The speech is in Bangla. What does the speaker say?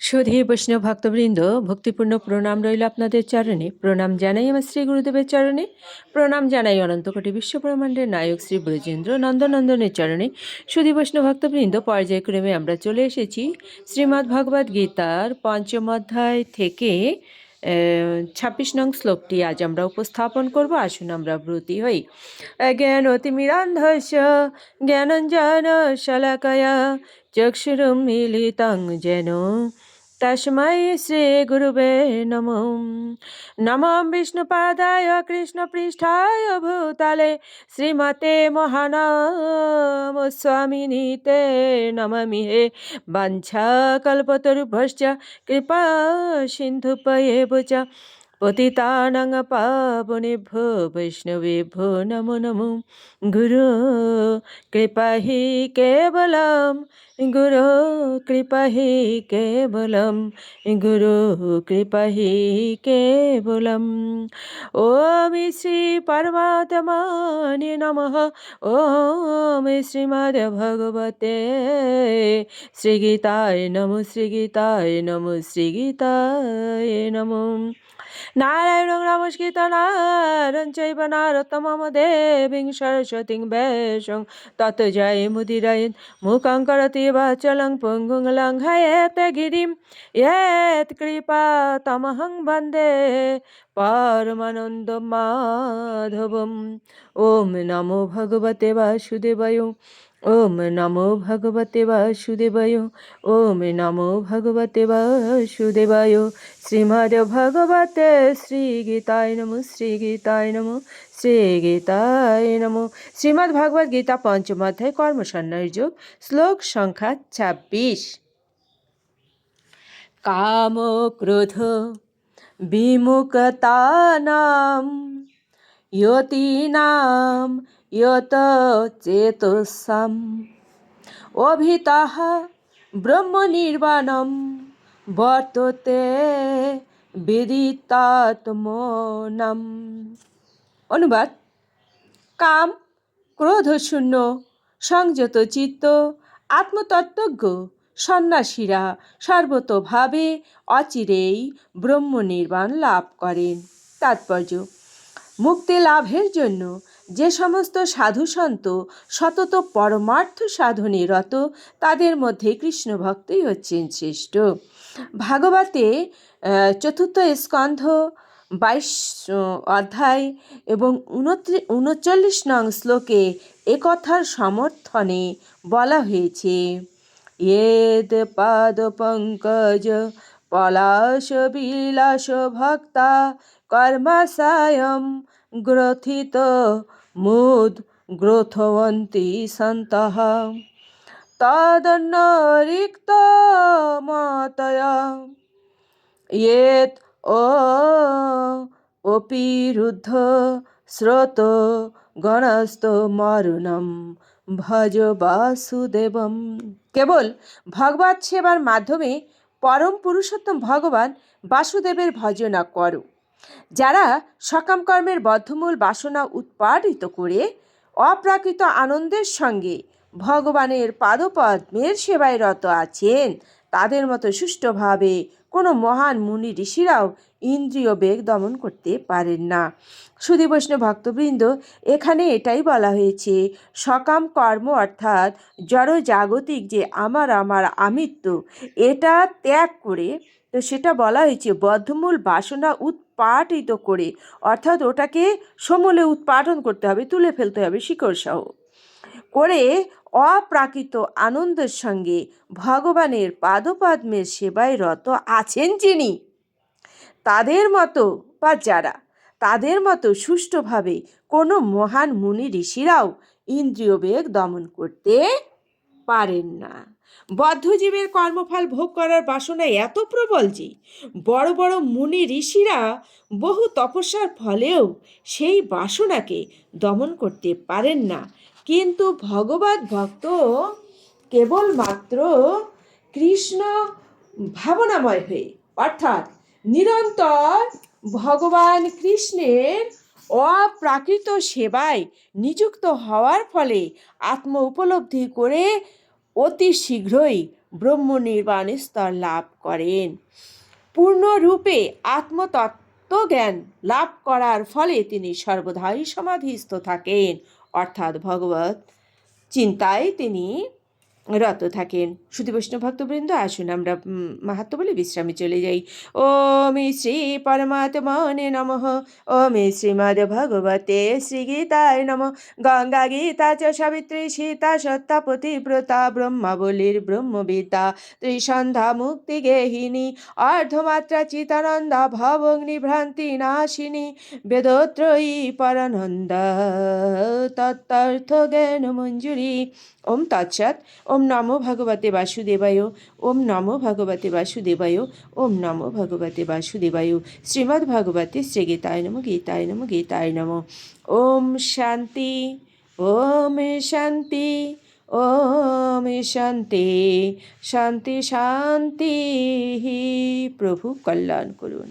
সুধী বৈষ্ণব ভক্তবৃন্দ, ভক্তিপূর্ণ প্রণাম রইল আপনাদের চরণে। প্রণাম জানাই আমার শ্রী গুরুদেবের চরণে। প্রণাম জানাই অনন্তকোটি বিশ্বব্রহ্মাণ্ডের নায়ক শ্রী ব্রজেন্দ্র নন্দনন্দনের চরণে। সুধী বৈষ্ণব ভক্তবৃন্দ, পর্যায়ক্রমে আমরা চলে এসেছি শ্রীমদ্ ভগবদ গীতার পঞ্চম অধ্যায় থেকে ছাব্বিশ নং শ্লোকটি আজ আমরা উপস্থাপন করব। আসুন আমরা ব্রতী হই। জ্ঞান অতিমিরান্ধস্য জ্ঞানঞ্জন শলাকয়া চক্ষুরুম মিলিতং যেন তস্मै श्रीगुरुवे নমো नमः বিষ্ণুপাদায় কৃষ্ণপৃষ্ঠায় ভূতলে শ্রীমতে মহানাম স্বামিনীতে নমি হে कृपा কৃপা সিন্ধুপয়েব চ পতিতানাং পাবনেভ্যো বৈষ্ণবেভ্যো নমো নমো গুরু কৃপা হি কেবলম গুরু কৃপা হি কেবলম গুরু কৃপা হি কেবলম ওম শ্রী পরমাত্মানে নমঃ ওম শ্রীমদ ভগবতে শ্রীগীতায় নমো শ্রীগীতায় নমো শ্রীগীতায় নমো নারায়ণং নমস্কৃত নারং চৈব নারোত্তমম দেবীং সরস্বতীং বেশং তত জয় মুদিরয়ন মুখং করতি বাচলং পুঙ্গুং লঙ্ঘয়েত গিরিম येत কৃপা তমহং বন্দে পরমানন্দ মাধবম ওম নমো ভগবতে বাসুদেবায় ওম নমো ভগবতে বাসুদেবায় ওম নমো ভগবতে বাসুদেবায় শ্রীমদ ভগবতে শ্রীগীতায় নমো শ্রীগীতায় নমো শ্রীগীতায় নমো শ্রীমদ্ ভগবদ গীতা পঞ্চম অধ্যায় কর্মসন্ন্যাস যোগ শ্লোক সংখ্যা ছাব্বিশ কাম ক্রোধ বিমুখতানাম ইয়তীনাম ইয়ত চেতসাম অভিতাহ ব্রহ্মনির্বাণম বর্ততে বিদিতাত্মনম অনুবাদ কাম ক্রোধশূন্য সংযত চিত্ত আত্মতত্ত্বজ্ঞ সন্ন্যাসীরা সর্বতোভাবে অচিরেই ব্রহ্মনির্বাণ লাভ করেন। তাৎপর্য। মুক্তি লাভের জন্য যে সমস্ত সাধু সন্ত, সতত পরমার্থ সাধনে রত, তাদের মধ্যে কৃষ্ণ ভক্তই হচ্ছেন শ্রেষ্ঠ। ভাগবতে চতুর্থ স্কন্ধ, বাইশ অধ্যায় এবং উনচল্লিশ নং শ্লোকে একথার সমর্থনে বলা হয়েছে পাদ পঙ্কজ পলাশ বিলাস ভক্তা কর্মাসায়ম গ্রথিত মুদ গ্রথবন্তী সন্ত তদন্ন রিক্ত মতয়েত ইয়েত ও অপিরুদ্ধ স্রোত গণস্ত মরুণম ভজ বাসুদেবম কেবল ভগবৎ সেবার মাধ্যমে পরম পুরুষোত্তম ভগবান বাসুদেবের ভজনা করো। যারা সকাম কর্মের বদ্ধমূল বাসনা উৎপাদিত করে, অপ্রাকৃত আনন্দের সঙ্গে ভগবানের পাদপদ্মের সেবায় রত আছেন, তাদের মতো সুষ্ঠুভাবে কোনো মহান মুনি ঋষিরাও ইন্দ্রিয় বেগ দমন করতে পারেন না। সুধী বৈষ্ণব ভক্তবৃন্দ, এখানে এটাই বলা হয়েছে, সকাম কর্ম অর্থাৎ জড় জাগতিক যে আমার আমার আমিত্ব, এটা ত্যাগ করে, তো সেটা বলা হয়েছে বদ্ধমূল বাসনা উৎপাটিত করে, অর্থাৎ ওটাকে সমূলে উৎপাদন করতে হবে, তুলে ফেলতে হবে শিকড় সহ। করে অপ্রাকৃত আনন্দের সঙ্গে ভগবানের পাদপদ্মের সেবায় রত আছেন যিনি। তাদের মতো বা যারা, তাদের মতো সুষ্ঠুভাবে কোনো মহান মুনি ঋষিরাও ইন্দ্রিয় বেগ দমন করতে পারেন না। বদ্ধজীবের কর্মফল ভোগ করার বাসনা এত প্রবল যে, বড় বড় মুনি ঋষিরা বহু তপস্যার ফলেও সেই বাসনাকে দমন করতে পারেন না কিন্তু ভগবত ভক্ত কেবলমাত্র কৃষ্ণ ভাবনাময় হয়ে, অর্থাৎ নিরন্তর ভগবান কৃষ্ণের অপ্রাকৃত সেবায় নিযুক্ত হওয়ার ফলে আত্ম উপলব্ধি করে অতি শীঘ্রই ব্রহ্ম নির্বাণ স্তর লাভ করেন। পূর্ণরূপে আত্মতত্ত্ব জ্ঞান লাভ করার ফলে তিনি সর্বদাই সমাধিস্থ থাকেন। অর্থাৎ ভগবত চিন্তায় তিনি রত থাকেন। শুধু বৈষ্ণব ভক্তবৃন্দ আসুন আমরা উম, মাহাত্ম্য বলে বিশ্রামে চলে যাই। ওম শ্রী পরমাত্মনে নমঃ। ওম শ্রীমদ ভগবতে শ্রীগীতায় নম। গঙ্গা গীতা চ সাবিত্রী সীতা সত্তা পতিব্রতা ব্রহ্মাবলীর ব্রহ্মবিদ্যা। ত্রিসন্ধ্যা মুক্তি গেহিনী অর্ধমাত্রা চিতানন্দা ভবগ্নি ভ্রান্তি নাশিনী বেদত্রয়ী পরানন্দ তত্ত্বার্থ জ্ঞান মঞ্জুরি। ওম তৎসৎ ওম নমো ভগবতে বাসুদেবায়, ওম নমো ভগবতে বাসুদেবায়, ওম নমো ভগবতে বাসুদেবায়, শ্রীমদ্ ভগবতে শ্রী গীতায় নম গীতায় নম গীতায় নম। ওম শান্তি ওম শান্তি ওম শান্তি শান্তি শান্তি প্রভু কল্যাণ করুন।